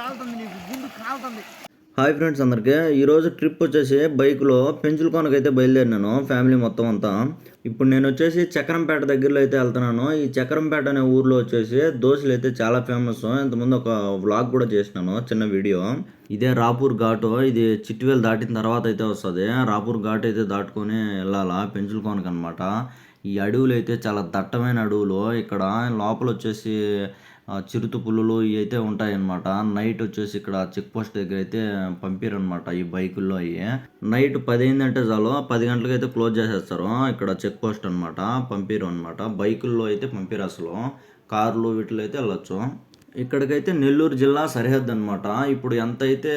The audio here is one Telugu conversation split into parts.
కాలుతుంది నీకు గుండు కాలుతుంది. హాయ్ ఫ్రెండ్స్ అందరికీ. ఈరోజు ట్రిప్ వచ్చేసి బైక్లో పెంచులకోనకి అయితే బయలుదేరినాను ఫ్యామిలీ మొత్తం అంతా. ఇప్పుడు నేను వచ్చేసి చక్రంపేట దగ్గరలో అయితే వెళ్తున్నాను. ఈ చక్రంపేట అనే ఊర్లో వచ్చేసి దోశలు అయితే చాలా ఫేమస్ ఇంతకుముందు ఒక వ్లాగ్ కూడా చేసినాను చిన్న వీడియో ఇదే రాపూర్ ఘాటు ఇది చిట్టువేలు దాటిన తర్వాత అయితే వస్తుంది. రాపూర్ ఘాట్ అయితే దాటుకొని వెళ్ళాలా పెంచులకోనకి అనమాట ఈ అడవులు అయితే చాలా దట్టమైన అడవులు. ఇక్కడ లోపల వచ్చేసి చిరుత పులులు ఇవి అయితే ఉంటాయన్నమాట. నైట్ వచ్చేసి ఇక్కడ చెక్ పోస్ట్ దగ్గర అయితే పంపిరనమాట ఈ బైకుల్లో అవి నైట్ పది అయిందంటే చాలు పది గంటలకు అయితే క్లోజ్ చేసేస్తారు. ఇక్కడ చెక్ పోస్ట్ అనమాట పంపిరు అనమాట బైకుల్లో అయితే పంపిరు అసలు. కార్లు వీటిలో అయితే వెళ్ళొచ్చు. ఇక్కడికైతే నెల్లూరు జిల్లా సరిహద్దు అనమాట ఇప్పుడు ఎంత అయితే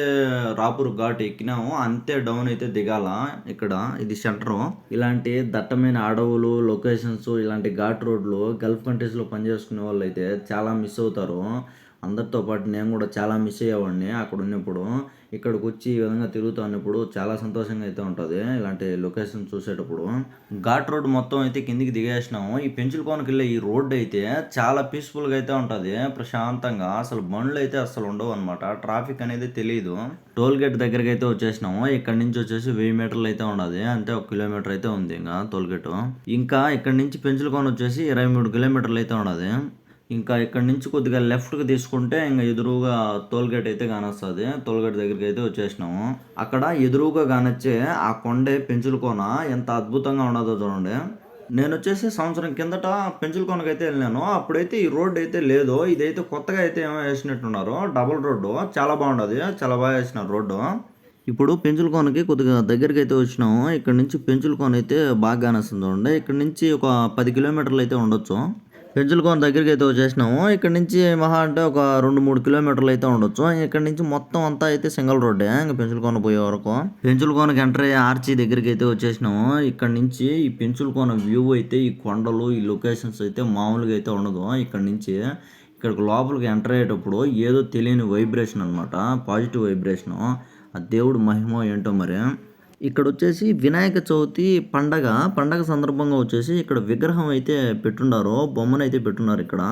రాపూర్ ఘాట్ ఎక్కినామో అంతే డౌన్ అయితే దిగాల ఇక్కడ ఇది సెంటర్ ఇలాంటి దట్టమైన అడవులు లొకేషన్స్ ఇలాంటి ఘాట్ రోడ్లు గల్ఫ్ కంట్రీస్లో పనిచేసుకునే వాళ్ళు అయితే చాలా మిస్ అవుతారు. అందరితో పాటు నేను కూడా చాలా మిస్ అయ్యేవాడిని అక్కడ ఉన్నప్పుడు. ఇక్కడికి వచ్చి ఈ విధంగా తిరుగుతూ ఉన్నప్పుడు చాలా సంతోషంగా అయితే ఉంటుంది ఇలాంటి లొకేషన్ చూసేటప్పుడు. ఘాట్ రోడ్ మొత్తం అయితే కిందికి దిగేసినాము. ఈ పెంచులకోనకి వెళ్ళే ఈ రోడ్డు అయితే చాలా పీస్ఫుల్గా అయితే ఉంటుంది. ప్రశాంతంగా అసలు బండ్లు అయితే అసలు ఉండవు అనమాట ట్రాఫిక్ అనేది తెలియదు టోల్ గేట్ దగ్గరికి అయితే వచ్చేసినాము. ఇక్కడ నుంచి వచ్చేసి వెయ్యి మీటర్లు అయితే ఉండదు అంటే ఒక కిలోమీటర్ అయితే ఉంది ఇంకా టోల్ గేట్. ఇంకా ఇక్కడ నుంచి పెంచులకోన వచ్చేసి ఇరవై మూడు కిలోమీటర్లు అయితే ఉండదు ఇంకా ఇక్కడ నుంచి కొద్దిగా లెఫ్ట్కి తీసుకుంటే ఇంకా ఎదురుగా టోల్గేట్ అయితే కానొస్తుంది. టోల్గేట్ దగ్గరికి అయితే వచ్చేసినాము. అక్కడ ఎదురుగా కానొచ్చే ఆ కొండే పెంచులకోన ఎంత అద్భుతంగా ఉండదో చూడండి. నేను వచ్చేసి సంవత్సరం కిందట పెంచులకోనకి అయితే వెళ్ళాను. అప్పుడైతే ఈ రోడ్ అయితే లేదు ఇదైతే కొత్తగా అయితే ఏమో వేసినట్టున్నారు. Double road. చాలా బాగుండదు. చాలా బాగా వేసినారు రోడ్డు. ఇప్పుడు పెంచులకోనకి కొద్దిగా దగ్గరికి అయితే వచ్చినాము. ఇక్కడ నుంచి పెంచులకోన అయితే బాగా కానొస్తుంది చూడండి. ఇక్కడ నుంచి ఒక పది కిలోమీటర్లు అయితే ఉండొచ్చు. పెంచులకోన దగ్గరికి అయితే వచ్చేసినాము. ఇక్కడ నుంచి మహా అంటే ఒక రెండు మూడు కిలోమీటర్లు అయితే ఉండొచ్చు. ఇక్కడ నుంచి మొత్తం అంతా అయితే సింగల్ రోడ్డే ఇంకా పెంచులకోన పోయే వరకు. పెంచులకోనకి ఎంటర్ అయ్యే ఆర్చి దగ్గరికి అయితే వచ్చేసినాము. ఇక్కడ నుంచి ఈ పెంచులకోన వ్యూ అయితే ఈ కొండలు ఈ లొకేషన్స్ అయితే మామూలుగా అయితే ఉండదు. ఇక్కడ నుంచి ఇక్కడికి లోపలికి ఎంటర్ అయ్యేటప్పుడు ఏదో తెలియని వైబ్రేషన్ అనమాట పాజిటివ్ వైబ్రేషను. ఆ దేవుడు మహిమ ఏంటో మరి. ఇక్కడ వచ్చేసి వినాయక చవితి పండగ పండగ సందర్భంగా వచ్చేసి ఇక్కడ విగ్రహం అయితే పెట్టున్నారు బొమ్మను అయితే పెట్టున్నారు ఇక్కడ.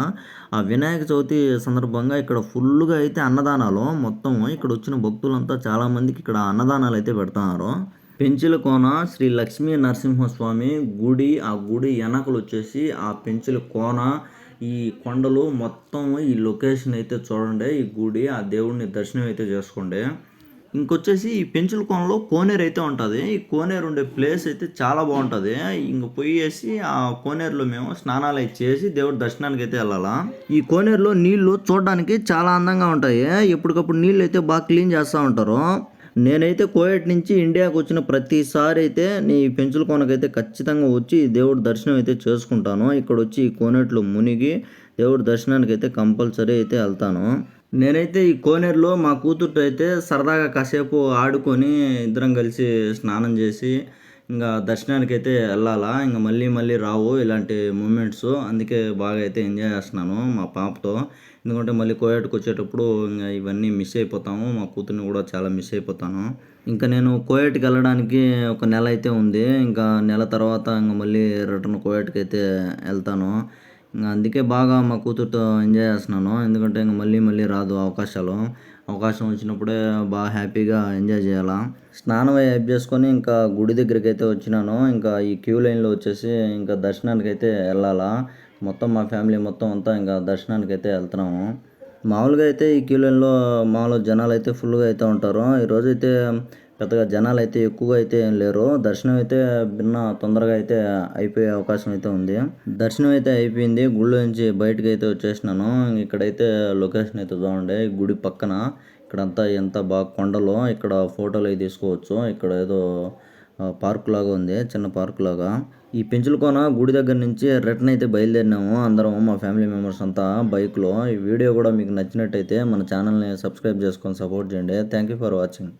ఆ వినాయక చవితి సందర్భంగా ఇక్కడ ఫుల్గా అయితే అన్నదానాలు మొత్తం ఇక్కడ వచ్చిన భక్తులంతా చాలామందికి ఇక్కడ అన్నదానాలు అయితే పెడుతున్నారు. పెంచుల కోన శ్రీ లక్ష్మీ నరసింహస్వామి గుడి ఆ గుడి వెనకలు వచ్చేసి ఆ పెంచుల కోన ఈ కొండలు మొత్తం ఈ లొకేషన్ అయితే చూడండి ఈ గుడి ఆ దేవుడిని దర్శనం అయితే చేసుకోండి. ఇంకొచ్చేసి ఈ పెంచుల కోనలో కోనేరు అయితే ఉంటుంది. ఈ కోనేరు ఉండే ప్లేస్ అయితే చాలా బాగుంటుంది. ఇంక పోయేసి ఆ కోనేరులో మేము స్నానాలు అయితే చేసి దేవుడి దర్శనానికి అయితే వెళ్ళాలా. ఈ కోనేరులో నీళ్ళు చూడడానికి చాలా అందంగా ఉంటాయి. ఎప్పటికప్పుడు నీళ్ళు అయితే బాగా క్లీన్ చేస్తూ ఉంటారు. నేనైతే కోయట్ నుంచి ఇండియాకి వచ్చిన ప్రతిసారి అయితే నీ పెంచుల కోనకైతే ఖచ్చితంగా వచ్చి దేవుడి దర్శనం అయితే చేసుకుంటాను. ఇక్కడ వచ్చి ఈ కోనేట్లో మునిగి దేవుడి దర్శనానికి అయితే కంపల్సరీ అయితే వెళ్తాను. నేనైతే ఈ కోనేరులో మా కూతురుతో అయితే సరదాగా కాసేపు ఆడుకొని ఇద్దరం కలిసి స్నానం చేసి ఇంకా దర్శనానికి అయితే వెళ్ళాలా. ఇంకా మళ్ళీ మళ్ళీ రావు ఇలాంటి మూమెంట్స్. అందుకే బాగా అయితే ఎంజాయ్ చేస్తున్నాను మా పాపతో. ఎందుకంటే మళ్ళీ కోయటకు వచ్చేటప్పుడు ఇంకా ఇవన్నీ మిస్ అయిపోతాము. మా కూతుర్ని కూడా చాలా మిస్ అయిపోతాను. ఇంకా నేను కోయటకి వెళ్ళడానికి ఒక నెల అయితే ఉంది. ఇంకా నెల తర్వాత ఇంకా మళ్ళీ రిటర్న్ కోయట్కి అయితే వెళ్తాను. అందుకే బాగా మా కూతురుతో ఎంజాయ్ చేస్తున్నాను. ఎందుకంటే ఇంక మళ్ళీ మళ్ళీ రాదు అవకాశాలు. అవకాశం వచ్చినప్పుడే బాగా హ్యాపీగా ఎంజాయ్ చేయాలా. స్నానం అయిపోయి చేసుకొని ఇంకా గుడి దగ్గరికి అయితే వచ్చినాను. ఇంకా ఈ క్యూ లైన్లో వచ్చేసి ఇంకా దర్శనానికి అయితే వెళ్ళాలా. మొత్తం మా ఫ్యామిలీ మొత్తం అంతా ఇంకా దర్శనానికి అయితే వెళ్తున్నాము. మామూలుగా అయితే ఈ క్యూ లైన్లో మామూలుగా జనాలు అయితే ఫుల్గా అయితే ఉంటారు. ఈరోజైతే అయితే పెద్దగా జనాలు అయితే ఎక్కువగా అయితే ఏం లేరు. దర్శనం అయితే భిన్న తొందరగా అయితే అయిపోయే అవకాశం అయితే ఉంది. దర్శనం అయితే అయిపోయింది. గుళ్ళో నుంచి బయటకు అయితే వచ్చేసినాను. ఇక్కడైతే లొకేషన్ అయితే చూడండి. గుడి పక్కన ఇక్కడంతా ఎంత బాగా కొండలు ఇక్కడ ఫోటోలు అవి తీసుకోవచ్చు. ఇక్కడ ఏదో పార్క్ లాగా ఉంది. చిన్న పార్క్ లాగా. ఈ పెంచులకోన గుడి దగ్గర నుంచి రిటర్న్ అయితే బయలుదేరినాము. అందరం మా ఫ్యామిలీ మెంబర్స్ అంతా బైక్లో. ఈ వీడియో కూడా మీకు నచ్చినట్టయితే మన ఛానల్ని సబ్స్క్రైబ్ చేసుకొని సపోర్ట్ చేయండి. Thank you for watching.